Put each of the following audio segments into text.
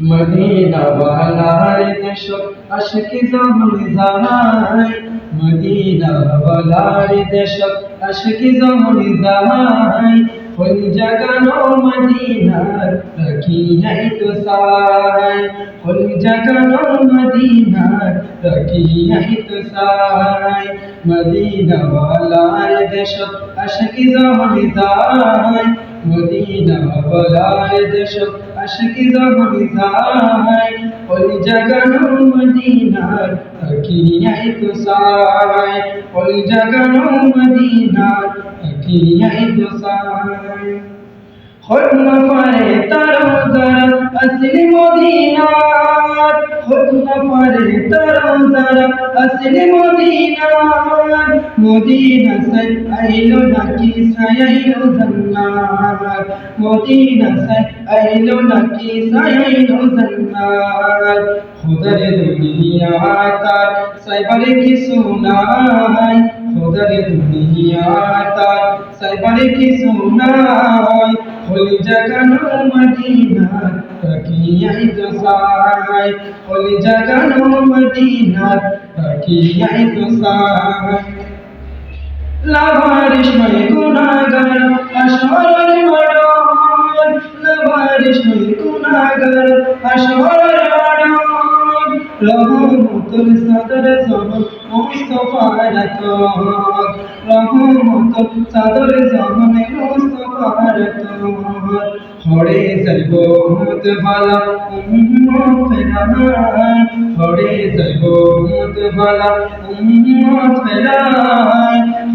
Medina ওয়ালার দেশ আশকি জমন যায় Medina ওয়ালার দেশ আশকি জমন যায় ফুল জাগানো মদিনার রাখি নাই তো সাই। ফুল জাগানো মদিনার রাখি নাই তো সাই। মদিনা ওয়ালার দেশ আশকি মদিনা বলার দেশ আশিকি যখন যায় ওই জাগানো মদিনার কিনিয়াই তো সারায়, ওই জাগানো মদিনার কিনিয়াই তো সারায়। ختم پڑے ترو ذرا اصل مدینار ختم پڑے ترو ذرا اصل مدینار مدينة سألونك سيلوزنات مدينة سألونك سيلوزنات خدر دنيا তার সাইবারে কিছু নাই খোদার দুনিয়া তার সাইবারে কিছু নাই হলি জাগানো মদিনা তাকিয়াই তো সাই হলি জাগানো মদিনা তাকিয়াই তো সাই লাভারিশ ময় গুনাগার আশর মরণ। লাভারিশ ময় গুনাগার আশর মরণ। রহমতুল সদর জমন মুস্তফার তো রহমতুল সদর জমন মুস্তফার তো হরে মুত ভালা উম্মত ফেরাই হরে মুত ভালা উম্মত ফেরাই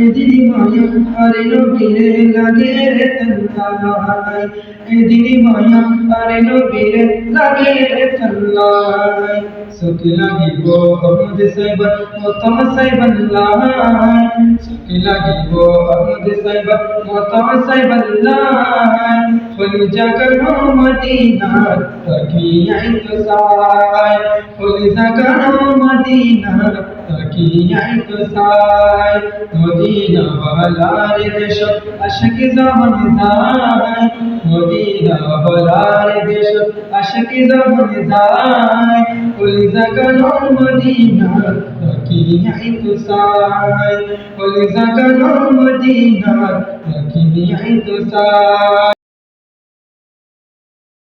এদিনি মায়া আরে নবীরে লাগে রে তন্লাই এদিনি মায়া আরে নবীরে লাগে রে তন্লাই সুখ লাগিব অহমদ সাইব মতম সাইবাল্লাহ সুখ লাগিব অহমদ সাইব মতম সাইবাল্লাহ ফুল জাগানো মদিনা তাকিয়াই তো সাই ফুল জাগানো মদিনা তাকিয়াই তো সাই মদিনা ওয়ালার দেশ আশক জামান যায় মদিনা ওয়ালার দেশ আশক জামান যায় ফুল জাগানো মদিনা তাকিয়াই তো সাই ফুল জাগানো মদিনা তাকিয়াই তো সাই